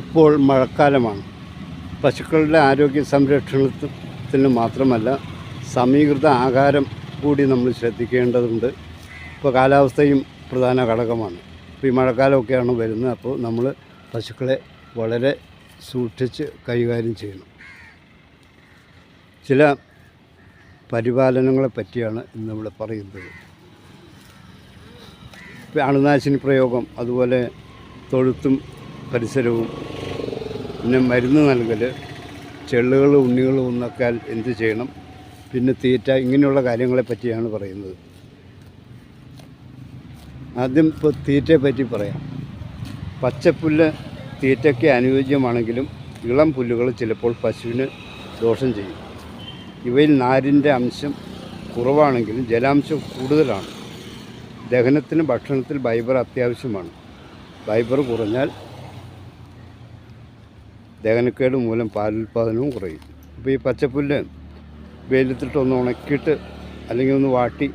ഇപ്പോൾ മഴക്കാലമാണ്. പശുക്കളുടെ ആരോഗ്യ സംരക്ഷണത്തിന് മാത്രമല്ല സമീകൃത ആഹാരം കൂടി നമ്മൾ ശ്രദ്ധിക്കേണ്ടതുണ്ട്. ഇപ്പോൾ കാലാവസ്ഥയും പ്രധാന ഘടകമാണ്. ഇപ്പോൾ ഈ മഴക്കാലമൊക്കെയാണ് വരുന്നത്. അപ്പോൾ നമ്മൾ പശുക്കളെ വളരെ സൂക്ഷിച്ച് കൈകാര്യം ചെയ്യണം. ചില പരിപാലനങ്ങളെ പറ്റിയാണ് ഇന്ന് ഇവിടെ പറയുന്നത്. അണുനാശിനി പ്രയോഗം അതുപോലെ തൊഴുത്തും പരിസരവും. പിന്നെ മരുന്ന് നൽകൽ ചെള്ളുകൾ ഉണ്ണികൾ ഉന്നക്കാൽ എന്ത് ചെയ്യണം പിന്നെ തീറ്റ ഇങ്ങനെയുള്ള കാര്യങ്ങളെ പറ്റിയാണ് പറയുന്നത്. ആദ്യം ഇപ്പോൾ തീറ്റയെ പറ്റി പറയാം. പച്ചപ്പുല്ല് തീറ്റയ്ക്ക് അനുയോജ്യമാണെങ്കിലും ഇളം പുല്ലുകൾ ചിലപ്പോൾ പശുവിന് ദോഷം ചെയ്യും. ഇവയിൽ നാരിന്റെ അംശം കുറവാണെങ്കിലും ജലാംശം കൂടുതലാണ്. ദഹനത്തിന് ഭക്ഷണത്തിൽ ഫൈബർ അത്യാവശ്യമാണ്. ഫൈബർ കുറഞ്ഞാൽ ദഹനക്കേട് മൂലം പാലുൽപാദനവും കുറയും. അപ്പോൾ ഈ പച്ചപ്പുല്ല് വെയിലത്തിട്ടൊന്ന് ഉണക്കിയിട്ട് അല്ലെങ്കിൽ ഒന്ന് വാട്ടി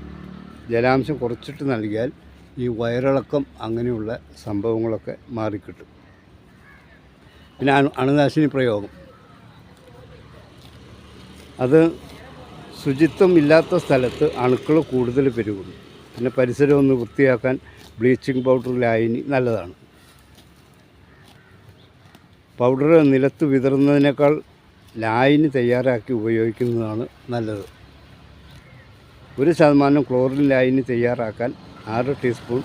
ജലാംശം കുറച്ചിട്ട് നൽകിയാൽ ഈ വയറിളക്കം അങ്ങനെയുള്ള സംഭവങ്ങളൊക്കെ മാറിക്കിട്ടും. പിന്നെ അണു അണുനാശിനി പ്രയോഗം. അത് ശുചിത്വം ഇല്ലാത്ത സ്ഥലത്ത് അണുക്കൾ കൂടുതൽ പെരുകുന്നു. പിന്നെ പരിസരം ഒന്ന് വൃത്തിയാക്കാൻ ബ്ലീച്ചിങ് പൗഡർ ലായനി നല്ലതാണ്. പൗഡർ നിലത്ത് വിതറുന്നതിനേക്കാൾ ലായിന് തയ്യാറാക്കി ഉപയോഗിക്കുന്നതാണ് നല്ലത്. ഒരു ശതമാനം ക്ലോറിൻ ലായിന് തയ്യാറാക്കാൻ ആറ് ടീസ്പൂൺ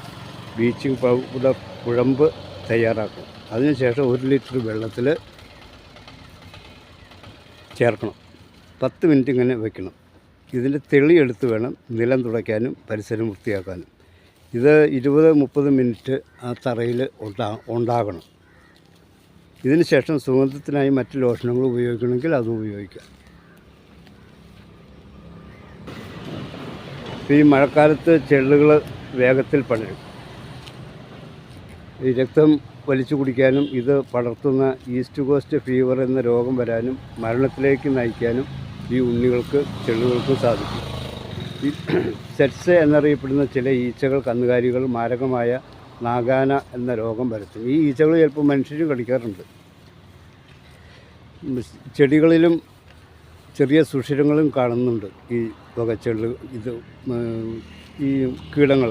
ബ്ലീച്ചിങ് പൗഡർ കുഴമ്പ് തയ്യാറാക്കും. അതിനുശേഷം ഒരു ലിറ്റർ വെള്ളത്തിൽ ചേർക്കണം. പത്ത് മിനിറ്റ് ഇങ്ങനെ വെക്കണം. ഇതിന്റെ തെളി എടുത്ത് വേണം നിലം തുടയ്ക്കാനും പരിസരം വൃത്തിയാക്കാനും. ഇത് ഇരുപത് മുപ്പത് മിനിറ്റ് ആ തറയിൽ ഉണ്ടാ ഉണ്ടാകണം. ഇതിന് ശേഷം സുഗന്ധത്തിനായി മറ്റ് ലോഷനുകൾ ഉപയോഗിക്കണമെങ്കിൽ അതും ഉപയോഗിക്കാം. ഈ മഴക്കാലത്ത് ചെള്ളുകൾ വേഗത്തിൽ പടരും ഈ രക്തം വലിച്ചു കുടിക്കാനും ഇത് പടർത്തുന്ന ഈസ്റ്റ് കോസ്റ്റ് ഫീവർ എന്ന രോഗം വരാനും മരണത്തിലേക്ക് നയിക്കാനും ഈ ഉണ്ണികൾക്ക് ചെള്ളുകൾക്ക് സാധിക്കും. സെറ്റ്സ് എന്നറിയപ്പെടുന്ന ചില ഈച്ചകൾ കന്നുകാലികൾ മാരകമായ നാഗാന എന്ന രോഗം വരുത്തും. ഈ ഈച്ചകൾ ചിലപ്പോൾ മനുഷ്യരും കടിക്കാറുണ്ട്. ചെടികളിലും ചെറിയ സുഷിരങ്ങളും കാണുന്നുണ്ട്. ഈ വക വകച്ചെള്ള് ഇത് ഈ കീടങ്ങൾ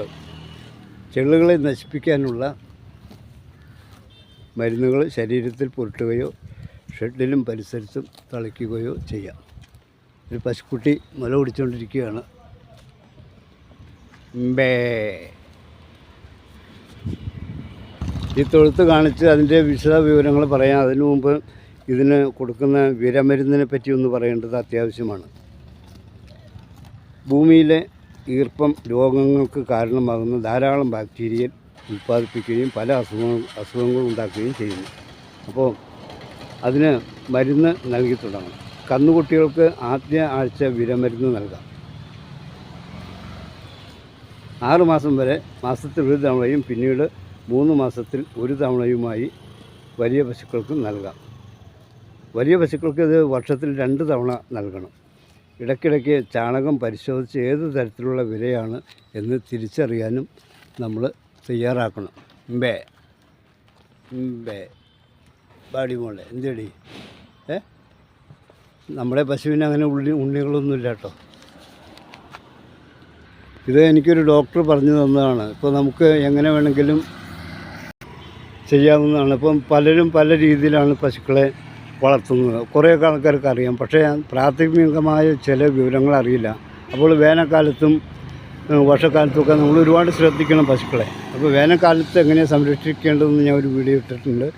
ചെള്ളുകളെ നശിപ്പിക്കാനുള്ള മരുന്നുകൾ ശരീരത്തിൽ പുരട്ടുകയോ ഷെഡിലും പരിസരത്തും തളിക്കുകയോ ചെയ്യാം. ഒരു പശുക്കുട്ടി മുല കുടിച്ചുകൊണ്ടിരിക്കുകയാണ് ഈ തൊഴുത്ത് കാണിച്ച് അതിന്റെ വിശദ വിവരങ്ങൾ പറയാം. അതിനു മുമ്പ് ഇതിന് കൊടുക്കുന്ന വിരമരുന്നിനെ പറ്റി ഒന്ന് പറയേണ്ടത് അത്യാവശ്യമാണ്. ഭൂമിയിലെ ഈർപ്പം രോഗങ്ങൾക്ക് കാരണമാകുന്ന ധാരാളം ബാക്ടീരിയൽ ഉൽപ്പാദിപ്പിക്കുകയും പല അസുഖങ്ങൾ അസുഖങ്ങൾ ഉണ്ടാക്കുകയും ചെയ്യുന്നു. അപ്പോൾ അതിന് മരുന്ന് നൽകി തുടങ്ങണം. കന്നുകുട്ടികൾക്ക് ആദ്യ ആഴ്ച വിരമരുന്ന് നൽകാം. ആറ് മാസം വരെ മാസത്തിൽ ഒരു തവണയും പിന്നീട് മൂന്ന് മാസത്തിൽ ഒരു തവണയുമായി വലിയ പശുക്കൾക്ക് നൽകാം. വലിയ പശുക്കൾക്ക് ഇത് വർഷത്തിൽ രണ്ട് തവണ നൽകണം. ഇടയ്ക്കിടയ്ക്ക് ചാണകം പരിശോധിച്ച് ഏത് തരത്തിലുള്ള വിലയാണ് എന്ന് തിരിച്ചറിയാനും നമ്മൾ തയ്യാറാക്കണം. ബേ ബേ ബാഡി മോളെ എന്തേടി? ഏ? നമ്മുടെ പശുവിന് അങ്ങനെ ഉള്ളി ഉണ്ണികളൊന്നുമില്ല കേട്ടോ. ഇത് എനിക്കൊരു ഡോക്ടർ പറഞ്ഞു തന്നതാണ്. ഇപ്പോൾ നമുക്ക് എങ്ങനെ വേണമെങ്കിലും ചെയ്യാവുന്നതാണ്. ഇപ്പം പലരും പല രീതിയിലാണ് പശുക്കളെ വളർത്തുന്നത്. കുറേയൊക്കെ ആൾക്കാർക്ക് അറിയാം. പക്ഷേ പ്രാഥമികമായ ചില വിവരങ്ങൾ അറിയില്ല. അപ്പോൾ വേനൽക്കാലത്തും വർഷക്കാലത്തുമൊക്കെ നമ്മൾ ഒരുപാട് ശ്രദ്ധിക്കണം പശുക്കളെ. അപ്പോൾ വേനൽക്കാലത്ത് എങ്ങനെയാണ് സംരക്ഷിക്കേണ്ടതെന്ന് ഞാൻ ഒരു വീഡിയോ ഇട്ടിട്ടുണ്ട്.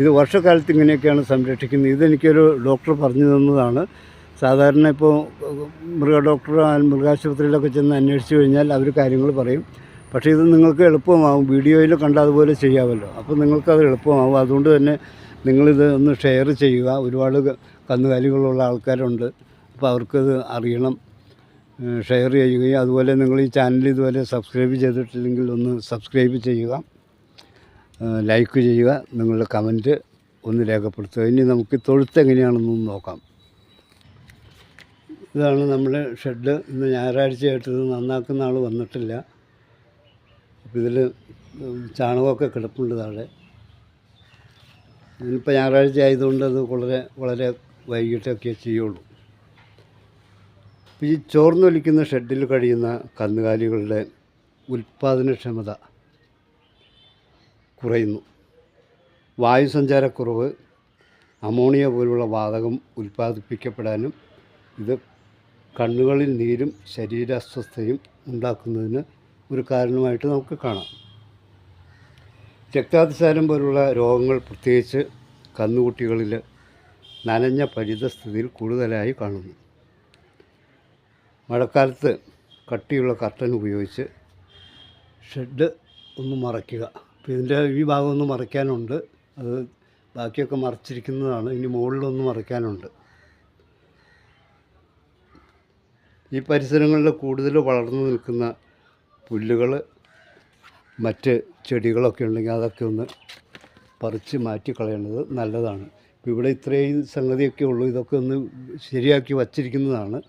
ഇത് വർഷക്കാലത്ത് ഇങ്ങനെയൊക്കെയാണ് സംരക്ഷിക്കുന്നത്. ഇതെനിക്കൊരു ഡോക്ടർ പറഞ്ഞു തന്നതാണ്. സാധാരണ ഇപ്പോൾ മൃഗ ഡോക്ടർ മൃഗാശുപത്രിയിലൊക്കെ ചെന്ന് അന്വേഷിച്ച് കഴിഞ്ഞാൽ അവർ കാര്യങ്ങൾ പറയും. പക്ഷേ ഇത് നിങ്ങൾക്ക് എളുപ്പമാവും. വീഡിയോയിൽ കണ്ട അതുപോലെ ചെയ്യാമല്ലോ. അപ്പോൾ നിങ്ങൾക്കത് എളുപ്പമാവും. അതുകൊണ്ട് തന്നെ നിങ്ങളിത് ഒന്ന് ഷെയർ ചെയ്യുക. ഒരുപാട് കന്നുകാലികളുള്ള ആൾക്കാരുണ്ട്. അപ്പോൾ അവർക്കത് അറിയണം. ഷെയർ ചെയ്യുകയും അതുപോലെ നിങ്ങൾ ഈ ചാനൽ ഇതുവരെ സബ്സ്ക്രൈബ് ചെയ്തിട്ടില്ലെങ്കിൽ ഒന്ന് സബ്സ്ക്രൈബ് ചെയ്യുക. ലൈക്ക് ചെയ്യുക. നിങ്ങളുടെ കമന്റ് ഒന്ന് രേഖപ്പെടുത്തുക. ഇനി നമുക്ക് തൊഴുത്ത് എങ്ങനെയാണെന്നൊന്ന് നോക്കാം. ഇതാണ് നമ്മുടെ ഷെഡ് ഇന്ന് ഞായറാഴ്ചയായിട്ട് ഇത് നന്നാക്കുന്ന ആൾ വന്നിട്ടില്ല. അപ്പോൾ ഇതിൽ ചാണകമൊക്കെ കിടപ്പുണ്ട് താഴെ. ഇന്നിപ്പോൾ ഞായറാഴ്ച ആയതുകൊണ്ട് അത് വളരെ വളരെ വൈകിട്ടൊക്കെ ചെയ്യുള്ളൂ. ഈ ചോർന്നൊലിക്കുന്ന ഷെഡിൽ കഴിയുന്ന കന്നുകാലികളുടെ ഉൽപ്പാദനക്ഷമത കുറയുന്നു. വായുസഞ്ചാരക്കുറവ് അമോണിയ പോലുള്ള വാതകം ഉൽപ്പാദിപ്പിക്കപ്പെടാനും ഇത് കണ്ണുകളിൽ നീരും ശരീരാസ്വസ്ഥയും ഉണ്ടാക്കുന്നതിന് ഒരു കാരണമായിട്ട് നമുക്ക് കാണാം. രക്താതിസാരം പോലുള്ള രോഗങ്ങൾ പ്രത്യേകിച്ച് കന്നുകുട്ടികളിൽ നനഞ്ഞ പരിതസ്ഥിതിയിൽ കൂടുതലായി കാണുന്നു. മഴക്കാലത്ത് കട്ടിയുള്ള കർട്ടൻ ഉപയോഗിച്ച് ഷെഡ് ഒന്ന് മറയ്ക്കുക. അപ്പോൾ ഇതിന്റെ ഈ ഭാഗം ഒന്ന് മറയ്ക്കാനുണ്ട്. അത് ബാക്കിയൊക്കെ മറച്ചിരിക്കുന്നതാണ്. ഇനി മുകളിലൊന്ന് മറയ്ക്കാനുണ്ട്. ഈ പരിസരങ്ങളിൽ കൂടുതൽ വളർന്നു നിൽക്കുന്ന പുല്ലുകൾ മറ്റ് ചെടികളൊക്കെ ഉണ്ടെങ്കിൽ അതൊക്കെ ഒന്ന് പറിച്ച് മാറ്റി കളയേണ്ടത് നല്ലതാണ്. ഇപ്പോൾ ഇവിടെ ഇത്രയും സംഗതിയൊക്കെ ഉള്ളൂ. ഇതൊക്കെ ഒന്ന് ശരിയാക്കി വച്ചിരിക്കുന്നതാണ്.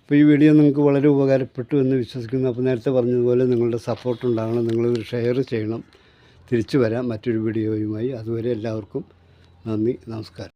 അപ്പോൾ ഈ വീഡിയോ നിങ്ങൾക്ക് വളരെ ഉപകാരപ്പെട്ടു എന്ന് വിശ്വസിക്കുന്നു. അപ്പോൾ നേരത്തെ പറഞ്ഞതുപോലെ നിങ്ങളുടെ സപ്പോർട്ട് ഉണ്ടാകണം. നിങ്ങൾ ഷെയർ ചെയ്യണം. തിരിച്ചു വരാം. മറ്റൊരു വീഡിയോയുമായി. അതുവരെ എല്ലാവർക്കും നന്ദി. നമസ്കാരം.